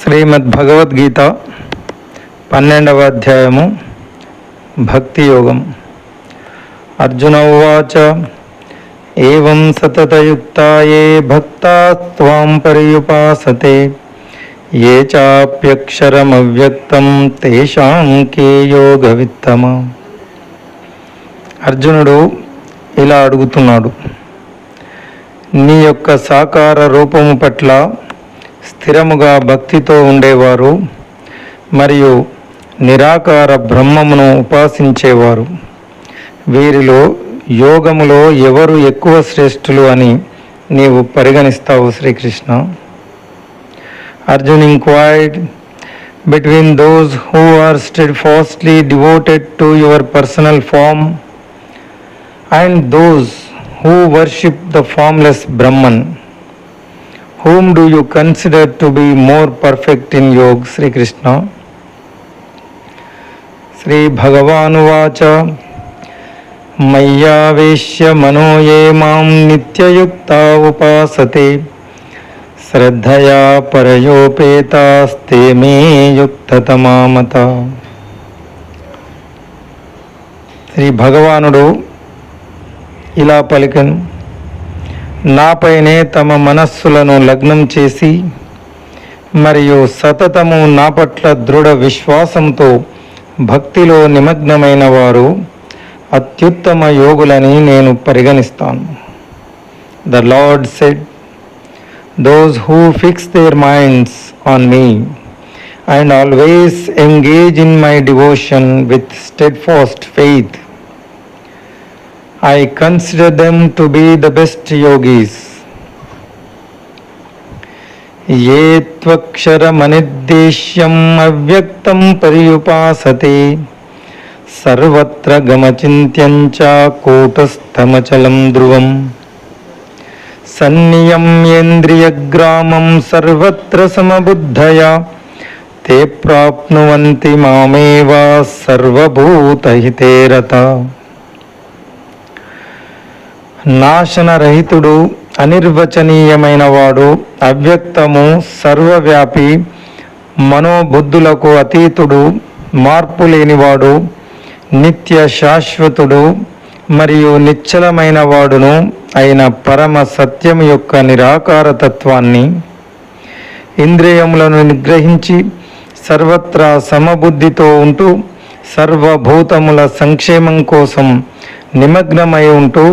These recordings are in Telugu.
శ్రీమద్ భగవద్గీత పన్నెండవ అధ్యాయము భక్తి యోగం. అర్జున ఉవాచ ఏం సతతయుక్తాయే భక్తాస్త్వాం పర్యుపాసతే ఏ చాప్యక్షరమవ్యక్తం తేషాం కే యోగవిత్తమ. అర్జునుడు ఇలా అడుగుతున్నాడు నీ యొక్క సాకార రూపము పట్ల స్థిరముగా భక్తితో ఉండేవారు మరియు నిరాకార బ్రహ్మమును ఉపాసించేవారు. వీరిలో యోగములో ఎవరు ఎక్కువ శ్రేష్ఠులు అని నీవు పరిగణిస్తావు Shrikrishna? Arjun inquired between those who are steadfastly devoted to your personal form and those who worship the formless Brahman whom do you consider to be more perfect in yog Shrikrishna Shri భగవానువాచ మయ్యావేశ్య మనో ఏ మాం నిత్యయుక్త ఉపాసతే శ్రద్ధయా పరయోపేతాస్తే మే యుక్తతమామత శ్రీ భగవానుడు ఇలా పలికను నాపైనే తమ మనస్సులను లగ్నం చేసి మరియు సతతము నా పట్ల దృఢ విశ్వాసంతో భక్తిలో నిమగ్నమైన వారు అత్యుత్తమ యోగులని నేను పరిగణిస్తాను. The Lord said those who fix their minds on me and always engage in my devotion with steadfast faith I consider them to be the best yogis. ये त्वक्षरमनिर्देश्यम् अव्यक्तं पर्युपासते सर्वत्र गमचिन्त्यं च कूटस्थमचलं ध्रुवम् सन्नियम्येन्द्रियग्रामं सर्वत्र समबुद्धया ते प्राप्नुवन्ति मामेव सर्वभूतहिते रता నాశనరహితుడు అనిర్వచనీయమైన వాడు అవ్యక్తము సర్వవ్యాపి మనోబుద్ధులకు అతీతుడు మార్పు లేనివాడు నిత్య శాశ్వతుడు మరియు నిశ్చలమైన వాడును అయిన పరమ సత్యం యొక్క నిరాకారతత్వాన్ని ఇంద్రియములను నిగ్రహించి సర్వత్రా సమబుద్ధితో ఉంటూ సర్వభూతముల సంక్షేమం కోసం నిమగ్నమై ఉంటూ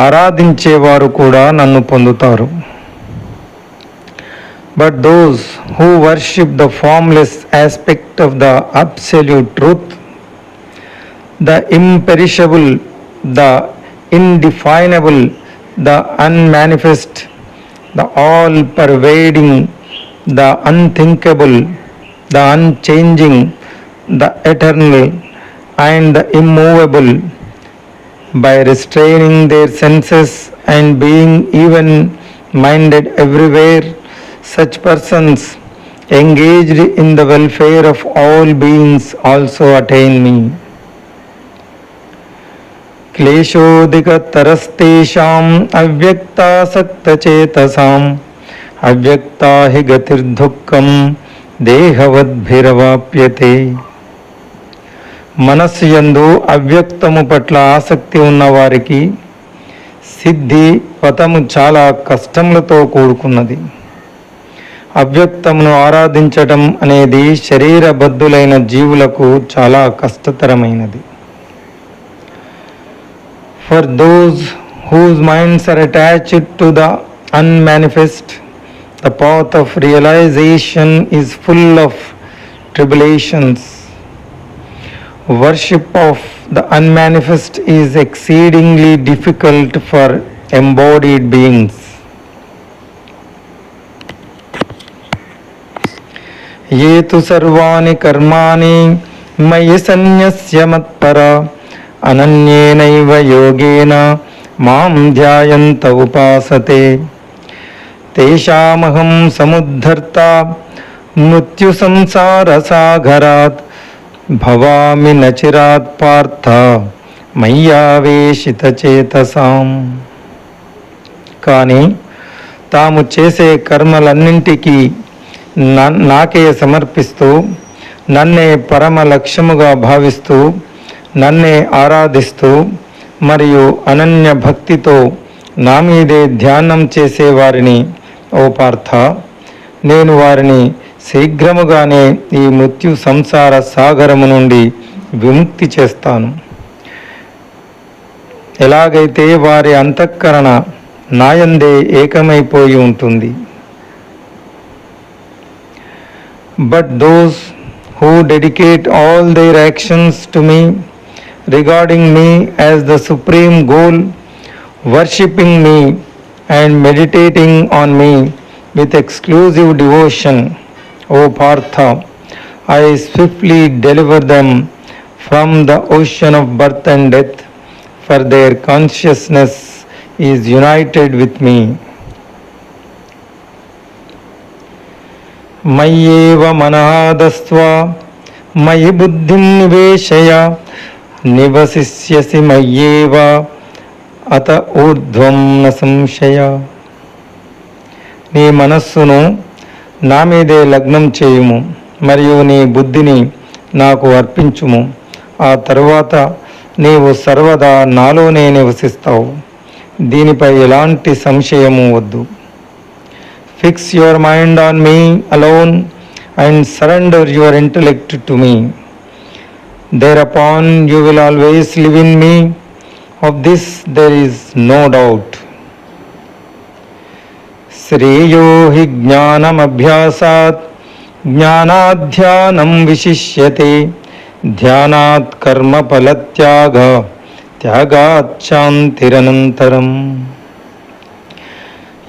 ఆరాధించేవారు కూడా నన్ను పొందుతారు. But those who worship the formless aspect of the absolute truth the imperishable the indefinable the unmanifest the all pervading the unthinkable the unchanging the eternal and the immovable by restraining their senses and being even minded everywhere, such persons engaged in the welfare of all beings also attain me. क्लेशोऽधिकतरस्तेषाम् अव्यक्तासक्तचेतसाम् अव्यक्ता हि गतिर्दुःखं देहवद्भिरवाप्यते మనస్సు యందు అవ్యక్తము పట్ల ఆసక్తి ఉన్నవారికి సిద్ధి పతము చాలా కష్టములతో కూడుకున్నది. అవ్యక్తమును ఆరాధించటం అనేది శరీరబద్ధులైన జీవులకు చాలా కష్టతరమైనది. For those whose minds are attached to the unmanifest the path of realization is full of tribulations worship of the unmanifest is exceedingly difficult for embodied beings. ये तु सर्वाणि कर्माणि मयि सन्न्यस्य मत्परा अनन्येनैव योगेन मां ध्यायन्त उपासते तेषामहं समुद्धर्ता मृत्युसंसारसागरात् భవామి నచిరాత్ పార్థ మయ్యావేశిత చేతసాం. కానీ తాము చేసే కర్మలన్నింటికీ నాకే సమర్పిస్తూ నన్నే పరమ లక్ష్యముగా భావిస్తూ నన్నే ఆరాధిస్తూ మరియు అనన్య భక్తితో నా మీదే ధ్యానం చేసేవారిని ఓ పార్థ నేను వారిని శీఘ్రముగానే ఈ మృత్యు సంసార సాగరము నుండి విముక్తి చేస్తాను. ఎలాగైతే వారి అంతఃకరణ నాయందే ఏకమైపోయి ఉంటుంది. But those who dedicate all their actions to me regarding me as the supreme goal worshipping me and meditating on me with exclusive devotion O Partha, I swiftly deliver them from the ocean of birth and death, for their consciousness is united with me. మయ్యేవ మనాదస్వ మయి బుద్ధిం నివేశయ నివసిష్యసి మయ్యేవ అత ఊర్ధ్వం న సంశయ నీ మనస్సును నా మీదే లగ్నం చేయుము మరియు నీ బుద్ధిని నాకు అర్పించుము. ఆ తరువాత నీవు సర్వదా నాలోనే నివసిస్తావు. దీనిపై ఎలాంటి సంశయము వద్దు. Fix your mind on me alone and surrender your intellect to me thereupon you will always live in me of this there is no doubt శ్రేయో హి జ్ఞానమభ్యాసాత్. జ్ఞానాధ్యానం విశిష్యతే. ధ్యానాత్ కర్మ ఫలత్యాగ. త్యాగాచ్ఛాంతిరనంతరం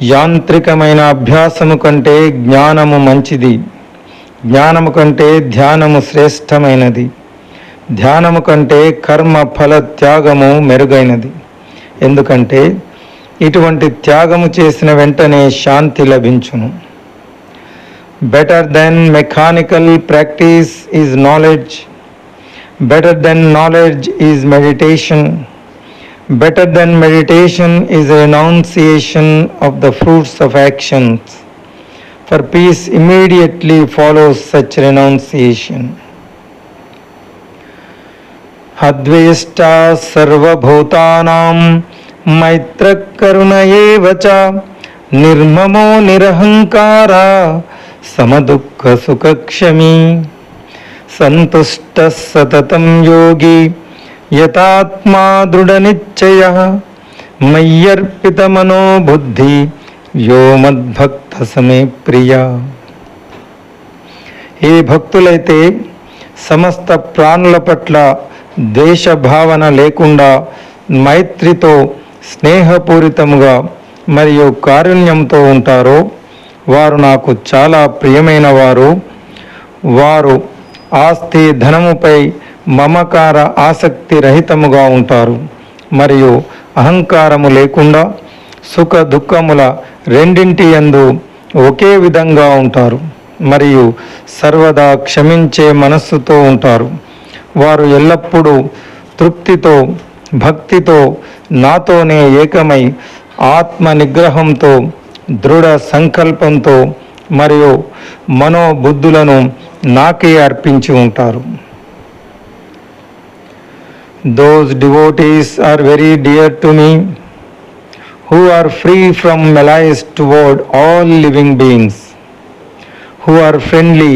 యాంత్రికమైన అభ్యాసము కంటే జ్ఞానము మంచిది. జ్ఞానము కంటే ధ్యానము శ్రేష్టమైనది. ధ్యానము కంటే కర్మ ఫల త్యాగము మెరుగైనది. ఎందుకంటే ఇటువంటి త్యాగము చేసిన వెంటనే శాంతి లభించును better than mechanical practice is knowledge better than knowledge is meditation Better than meditation is a renunciation of the fruits of actions, for peace immediately follows such renunciation. అద్వేష్టా సర్వభూతానాం మైత్రకరుణ ఏవ నిర్మమో నిరహంకార సమదుఃఖ సుఖక్షమీ సంతుష్ట సతతం యోగి యథాత్మా దృఢనిశ్చయ మయ్యర్పితమనోబుద్ధి యో మద్భక్త సమే ప్రియ ఏ భక్తులైతే సమస్త ప్రాణుల పట్ల ద్వేషభావన లేకుండా మైత్రితో స్నేహపూరితముగా మరియు కారుణ్యంతో ఉంటారో వారు నాకు చాలా ప్రియమైన వారు వారు ఆస్తి ధనముపై మమకార ఆసక్తి రహితముగా ఉంటారు. మరియు అహంకారము లేకుండా సుఖ దుఃఖముల రెండింటి యందు ఒకే విధంగా ఉంటారు. మరియు సర్వదా క్షమించే మనస్సుతో ఉంటారు. వారు ఎల్లప్పుడూ తృప్తితో భక్తితో నాతోనే ఏకమై ఆత్మ నిగ్రహంతో దృఢ సంకల్పంతో మరియు మనోబుద్ధులను నాకే అర్పించి ఉంటారు. Those devotees are very dear to me who are free from malice toward all living beings who are friendly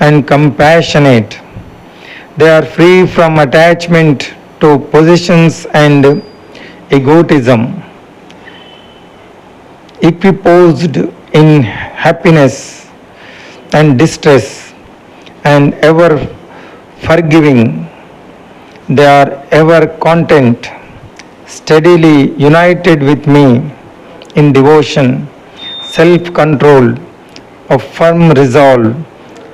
and compassionate they are free from attachment to possessions and egotism, equiposed in happiness and distress, and ever forgiving. They are ever content, steadily united with me in devotion, self control, of firm resolve,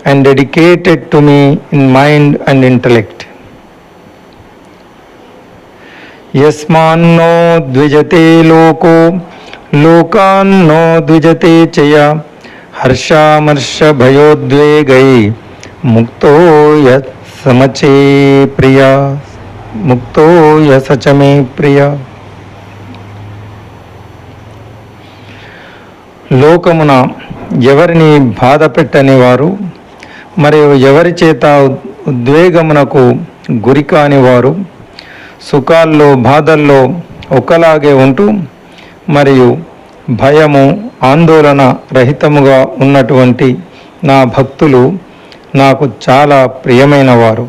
and dedicated to me in mind and intellect. యస్మాన్నో ద్విజతే లోకో లోకాన్నో ద్విజతే చయ హర్షామర్ష భయోద్వేగై ముక్తో సమచే ప్రియ ముక్తో యసచమే ప్రియ. లోకమున ఎవరిని బాధ పెట్టని వారు మరియు ఎవరి చేత ఉద్వేగమునకు గురి కాని వారు సుఖాల్లో బాధల్లో ఒకలాగే ఉంటూ మరియు భయము ఆందోళన రహితముగా ఉన్నటువంటి నా భక్తులు నాకు చాలా ప్రియమైన వారు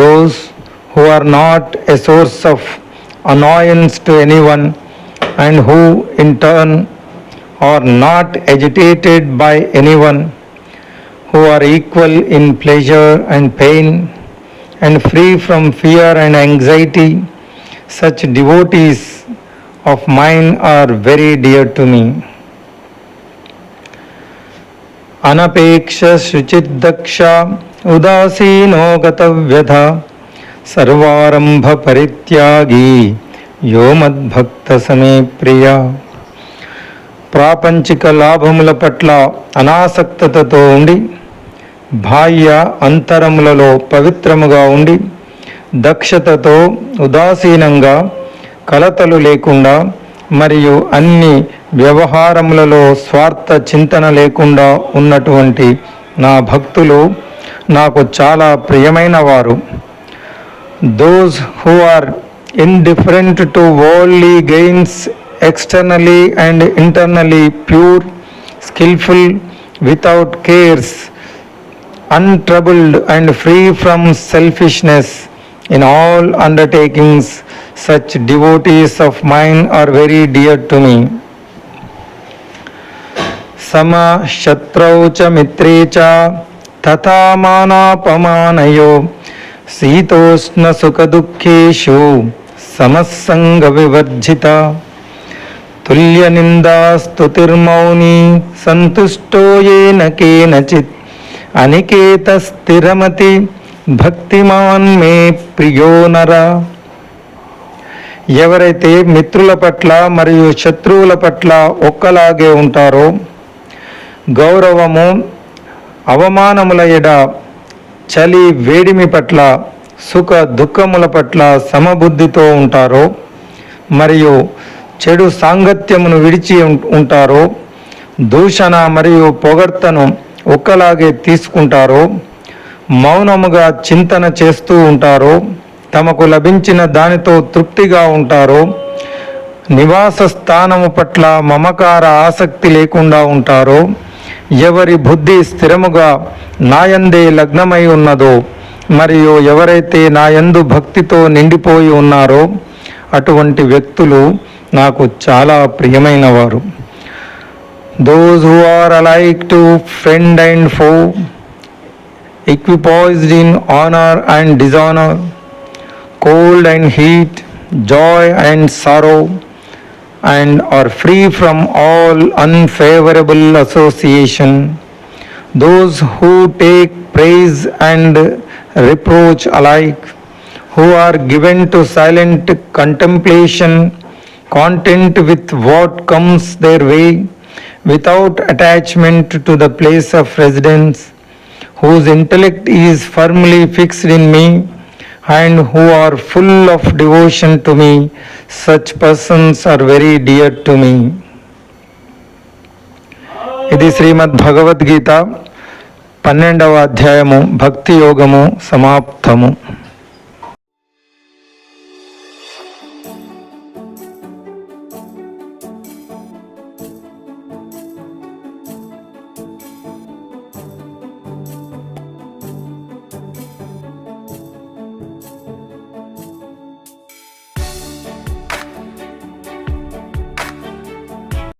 those who are not a source of annoyance to anyone and who in turn are not agitated by anyone who are equal in pleasure and pain and free from fear and anxiety such devotees of mine are very dear to me అనపేక్ష శుచిద్దక్ష ఉదాసీనో గతవ్యధ సర్వారంభ పరిత్యాగి యో మద్భక్త సమే ప్రియ ప్రాపంచిక లాభముల పట్ల అనాసక్తతతో ఉండి బాహ్య అంతరములలో పవిత్రముగా ఉండి దక్షతతో ఉదాసీనంగా కలతలు లేకుండా మరియు అన్ని వ్యవహారములలో స్వార్థ చింతన లేకుండా ఉన్నటువంటి నా భక్తులు నాకు చాలా ప్రియమైన వారు those who are indifferent to worldly gains externally and internally pure skilful without cares untroubled and free from selfishness in all undertakings, such devotees of mine are very dear to me. Sama shatrau cha mitre cha tatha mana pamanayo శీతోష్ణ సుఖదుఃఖేషు సమస్సంగ వివర్జిత తుల్య నిందాస్తుతిర్మౌని సంతుష్టో ఏన కేనచిత్ అనికేత స్థిరమతి భక్తిమాన్ మే ప్రియో నర. ఎవరైతే మిత్రుల పట్ల మరియు శత్రువుల పట్ల ఒక్కలాగే ఉంటారో గౌరవము అవమానముల ఎడ చలి వేడిమి పట్ల సుఖ దుఃఖముల పట్ల సమబుద్ధితో ఉంటారో మరియు చెడు సాంగత్యమును విడిచి ఉంటారో దూషణ మరియు పొగడ్తను ఒక్కలాగే తీసుకుంటారో మౌనముగా చింతన చేస్తూ ఉంటారో తమకు లభించిన దానితో తృప్తిగా ఉంటారో నివాస స్థానము పట్ల మమకార ఆసక్తి లేకుండా ఉంటారో ఎవరి బుద్ధి స్థిరముగా నాయందే లగ్నమై ఉన్నదో మరియు ఎవరైతే నాయందు భక్తితో నిండిపోయి ఉన్నారో అటువంటి వ్యక్తులు నాకు చాలా ప్రియమైన వారు Those who are alike to friend and foe, equipoised in honor and dishonor, cold and heat, joy and sorrow, and are free from all unfavorable association. Those who take praise and reproach alike, who are given to silent contemplation, content with what comes their way, without attachment to the place of residence, whose intellect is firmly fixed in me and who are full of devotion to me, such persons are very dear to me. ఇది శ్రీమద్ భగవద్గీత పన్నెండవ అధ్యాయము భక్తి యోగము సమాప్తము